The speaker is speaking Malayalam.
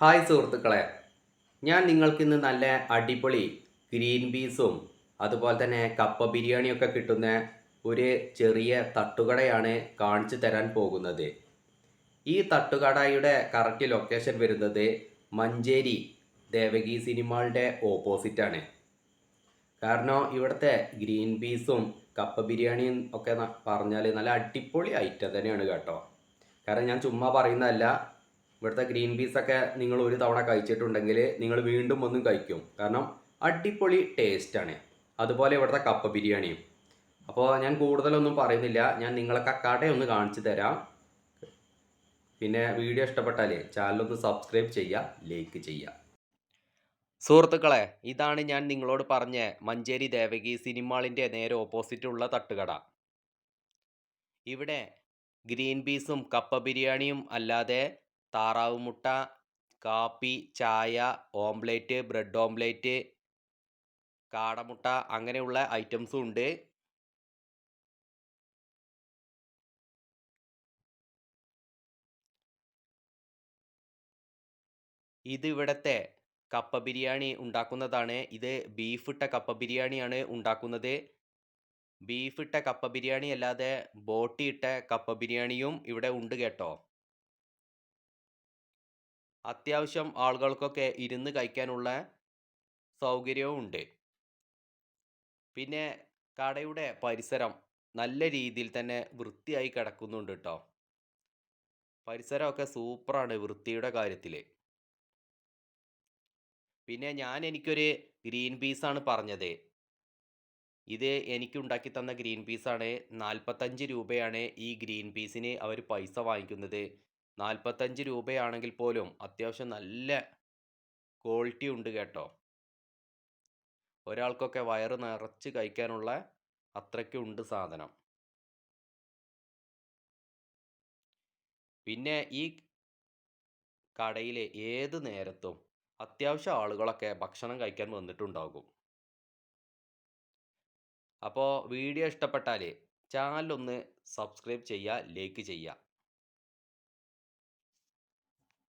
ഹായ് സുഹൃത്തുക്കളെ ഞാൻ നിങ്ങൾക്കിന്ന് നല്ല അടിപൊളി ഗ്രീൻ പീസും അതുപോലെ തന്നെ കപ്പ ബിരിയാണിയൊക്കെ കിട്ടുന്ന ഒരു ചെറിയ തട്ടുകടയാണ് കാണിച്ചു തരാൻ പോകുന്നത്. ഈ തട്ടുകടയുടെ കറക്റ്റ് ലൊക്കേഷൻ വരുന്നത് മഞ്ചേരി ദേവകി സിനിമകളുടെ ഓപ്പോസിറ്റാണ് കാരണം ഇവിടുത്തെ ഗ്രീൻ പീസും കപ്പ ബിരിയാണിയും ഒക്കെ പറഞ്ഞാൽ നല്ല അടിപൊളി ഐറ്റം തന്നെയാണ് കേട്ടോ. കാരണം ഞാൻ ചുമ്മാ പറയുന്നതല്ല ഇവിടുത്തെ ഗ്രീൻ പീസൊക്കെ നിങ്ങൾ ഒരു തവണ കഴിച്ചിട്ടുണ്ടെങ്കിൽ നിങ്ങൾ വീണ്ടും ഒന്നും കഴിക്കും. കാരണം അടിപൊളി ടേസ്റ്റാണ്. അതുപോലെ ഇവിടുത്തെ കപ്പ ബിരിയാണിയും. അപ്പോൾ ഞാൻ കൂടുതലൊന്നും പറയുന്നില്ല. ഞാൻ നിങ്ങളൊക്കെ കടയൊന്ന് കാണിച്ചു തരാം. പിന്നെ വീഡിയോ ഇഷ്ടപ്പെട്ടാൽ ചാനലൊന്ന് സബ്സ്ക്രൈബ് ചെയ്യുക ലൈക്ക് ചെയ്യുക. സുഹൃത്തുക്കളെ ഇതാണ് ഞാൻ നിങ്ങളോട് പറഞ്ഞ മഞ്ചേരി ദേവകി സിനിമാളിന്റെ നേരെ ഓപ്പോസിറ്റുള്ള തട്ടുകട. ഇവിടെ ഗ്രീൻ പീസും കപ്പ ബിരിയാണിയും അല്ലാതെ താറാവ് മുട്ട കാപ്പി ചായ ഓംലേറ്റ് ബ്രെഡ് ഓംലേറ്റ് കാടമുട്ട അങ്ങനെയുള്ള ഐറ്റംസും ഉണ്ട്. ഇത് ഇവിടുത്തെ കപ്പ ബിരിയാണി ഉണ്ടാക്കുന്നതാണ്. ഇത് ബീഫിട്ട കപ്പ ബിരിയാണിയാണ് ഉണ്ടാക്കുന്നത്. ബീഫിട്ട കപ്പ ബിരിയാണി അല്ലാതെ ബോട്ടി ഇട്ട കപ്പ ബിരിയാണിയും ഇവിടെ ഉണ്ട് കേട്ടോ. അത്യാവശ്യം ആളുകൾക്കൊക്കെ ഇരുന്ന് കഴിക്കാനുള്ള സൗകര്യവും ഉണ്ട്. പിന്നെ കടയുടെ പരിസരം നല്ല രീതിയിൽ തന്നെ വൃത്തിയായി കിടക്കുന്നുണ്ട് കേട്ടോ പരിസരമൊക്കെ സൂപ്പറാണ് വൃത്തിയുടെ കാര്യത്തിൽ പിന്നെ ഞാൻ എനിക്കൊരു ഗ്രീൻ പീസാണ് പറഞ്ഞത്. ഇത് എനിക്ക് ഉണ്ടാക്കി തന്ന ഗ്രീൻ പീസാണ്. നാൽപ്പത്തഞ്ച് രൂപയാണ് ഈ ഗ്രീൻ പീസിന് അവർ പൈസ വാങ്ങിക്കുന്നത്. നാൽപ്പത്തഞ്ച് രൂപയാണെങ്കിൽ പോലും അത്യാവശ്യം നല്ല ക്വാളിറ്റി ഉണ്ട് കേട്ടോ. ഒരാൾക്കൊക്കെ വയറ് നിറച്ച് കഴിക്കാനുള്ള അത്രയ്ക്കുണ്ട് സാധനം. പിന്നെ ഈ കടയിലെ ഏത് നേരത്തും അത്യാവശ്യം ആളുകളൊക്കെ ഭക്ഷണം കഴിക്കാൻ വന്നിട്ടുണ്ടാകും. അപ്പോൾ വീഡിയോ ഇഷ്ടപ്പെട്ടാൽ ചാനലൊന്ന് സബ്സ്ക്രൈബ് ചെയ്യുക ലൈക്ക് ചെയ്യുക.